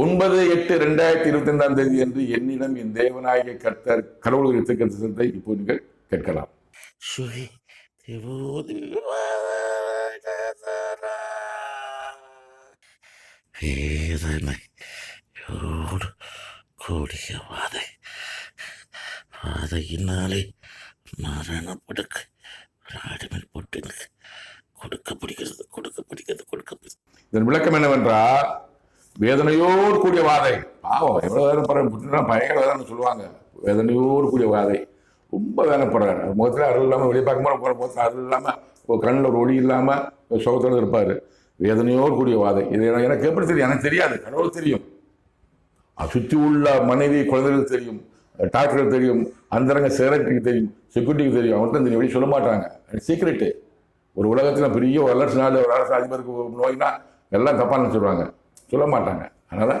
ஒன்பது எட்டு ரெண்டாயிரத்தி இருபத்தி ரெண்டாம் தேதி என்று என்னிடம் என் தேவநாயக கர்த்தர் கடவுள் கருத்தை இப்போ நீங்கள் கேட்கலாம். கூடிய வாதை வாதையினாலே மரணப்படுக்க ராடிமேல் போட்டுங்க கொடுக்க பிடிக்கிறது கொடுக்க பிடிக்கிறது கொடுக்க பிடிக்கிறது இதன் விளக்கம் என்னவென்றால் வேதனையோடு கூடிய வாதை. பாவம் எவ்வளவு வேதனைப்படுற பயங்கர வேதனை சொல்லுவாங்க. வேதனையோடு கூடிய வாதை. ரொம்ப வேதனைப்படுறாரு முகத்தில் அருள் இல்லாமல் வெளியே பார்க்கும்போது போகிற முகத்தில் அருள் இல்லாமல் ஒரு கண்ணில் ஒரு ஒளி இல்லாமல் ஒரு சுகத்தோடு இருப்பார். வேதனையோடு கூடிய வாதை. இது எனக்கு- எப்படி தெரியும்? எனக்கு தெரியாது. கடவுள் தெரியும். சுற்றி உள்ள மனைவி குழந்தைகளுக்கு தெரியும். டாக்டருக்கு தெரியும். அந்தரங்க செக்ரட்டரிக்கு தெரியும். செக்யூரிட்டிக்கு தெரியும். அவங்கள்ட்ட தெரியும் வெளியே சொல்ல மாட்டாங்க. சீக்ரெட்டு ஒரு உலகத்தில் பெரிய வல்லரசு நாள் ஒரு அரசு அதிபருக்கு ஒரு நோய்னா எல்லாம் தப்பான்னு சொல்லுவாங்க. சொல்ல மாட்டாங்க அதனால்